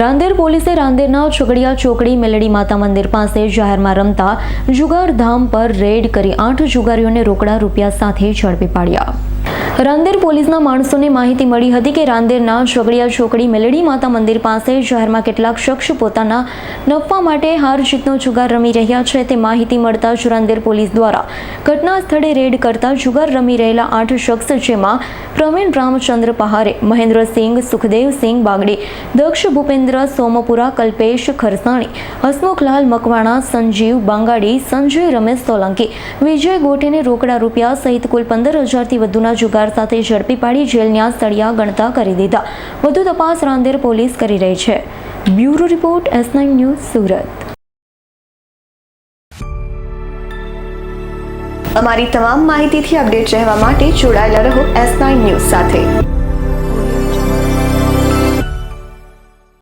રાંદેર પોલીસે રાંદેરના છોકડિયા ચોકડી મેલડી માતા મંદિર પાસે જાહેરમાં રમતા જુગાર ધામ પર રેડ કરી આઠ જુગારીઓને રોકડા રૂપિયા સાથે ઝડપી પાડ્યા. રાંદેર પોલીસના માણસોને માહિતી મળી હતી કે રાંદેરના છોકડિયા છોકડી મેલડી માતા મંદિર પાસે શહેરમાં કેટલાક શખ્સ પોતાના નફા માટે હાર જીતનો જુગાર રમી રહ્યા છે. તે માહિતી મળતા જ રાંદેર પોલીસ દ્વારા ઘટના સ્થળે રેડ કરતા જુગાર રમી રહેલા આઠ શખ્સ, જેમાં પ્રવીણ રામચંદ્ર પહારે, મહેન્દ્રસિંહ સુખદેવસિંહ બાગડે, દક્ષ ભૂપેન્દ્ર સોમપુરા, કલ્પેશ ખરસાણી હસમુખલાલ મકવાણા, સંજીવ બાંગાડી, સંજય રમેશ સોલંકી, વિજય ગોઠેને રોકડા રૂપિયા સહિત કુલ પંદર હજારથી વધુના જુગાર સાથે ઝડપી પાડી જેલના સળિયા ગણતા કરી દીધા. વધુ તપાસ રાંદેર પોલીસ કરી રહી છે. Bureau report, S nine news, Surat. અમારી તમામ માહિતીથી અપડેટ રહેવા માટે જોડાયેલા રહો એસ નાઇન ન્યૂઝ સાથે.